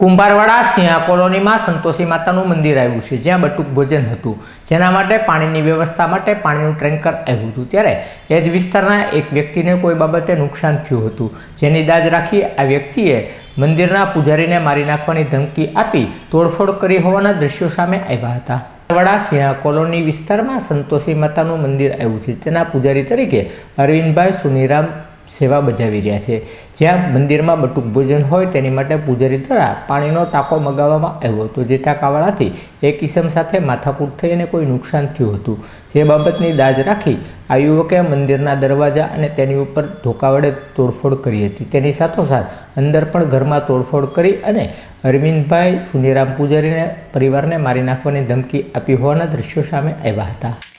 કુંભારવાડા સિંહા કોલોનીમાં સંતોષી માતાનું મંદિર આવ્યું છે, જ્યાં બટુક ભોજન હતું. જેના માટે પાણીની વ્યવસ્થા માટે પાણીનું ટેન્કર આવ્યું હતું. ત્યારે એ જ વિસ્તારના એક વ્યક્તિને કોઈ બાબતે નુકસાન થયું હતું. જેની દાજ રાખી આ વ્યક્તિએ મંદિરના પૂજારીને મારી નાખવાની ધમકી આપી તોડફોડ કરી હોવાના દ્રશ્યો સામે આવ્યા હતા. વડા સિંહા કોલોની વિસ્તારમાં સંતોષી માતાનું મંદિર આવ્યું છે. તેના પૂજારી તરીકે અરવિંદભાઈ સુનીરામ સેવા બજાવી રહ્યા છે. જ્યાં મંદિરમાં બટુક ભોજન હોય તેની માટે પૂજારી દ્વારા પાણીનો ટાંકો મગાવવામાં આવ્યો હતો. જે ટાંકાવાળાથી એક કિસમ સાથે માથાકૂટ થઈ અને કોઈ નુકસાન થયું હતું. જે બાબતની દાજ રાખી આ યુવકે મંદિરના દરવાજા અને તેની ઉપર ધોકા વડે તોડફોડ કરી હતી. તેની સાથોસાથ અંદર પણ ઘરમાં તોડફોડ કરી અને અરવિંદભાઈ સુનીરામ પૂજારીને પરિવારને મારી નાખવાની ધમકી આપી હોવાના દ્રશ્યો સામે આવ્યા હતા.